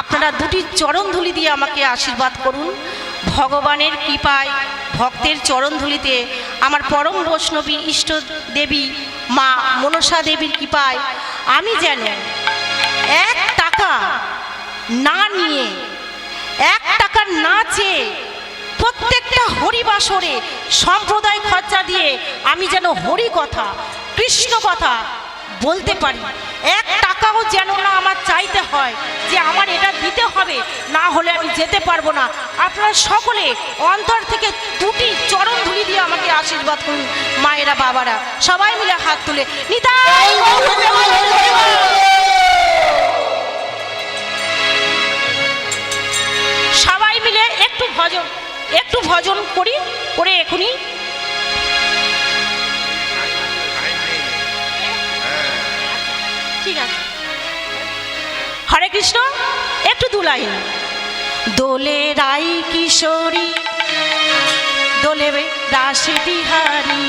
আপনারা দুটি চরণ ধুলি দিয়ে আমাকে আশীর্বাদ করুন। ভগবানের কৃপায়, ভক্তের চরণ ধুলিতে আমার পরম বৈষ্ণবী, ইষ্ট দেবী, মা মনসা দেবীর কৃপায় আমি যেন এক টাকা না নিয়ে, এক টাকা না চেয়ে প্রত্যেকটা হরিবাসরে সম্প্রদায় খরচা দিয়ে আমি যেন হরি কথা, কৃষ্ণ কথা বলতে পারি। এক টাকাও যেন না আমার চাইতে হয় যে আমার এটা দিতে হবে, না হলে আমি যেতে পারব না। আপনারা সকলে অন্তর থেকে দুটি চরণ ধুলি দিয়ে আমাকে আশীর্বাদ করুন, মায়েরা, বাবারা। সবাই মিলে হাত তুলে সবাই মিলে একটু ভজন একটু ভজন করি, করে এখনই হরে কৃষ্ণ একটু দু লাইন। দোলে রাই কিশোরী দোলে রাসে বিহারি।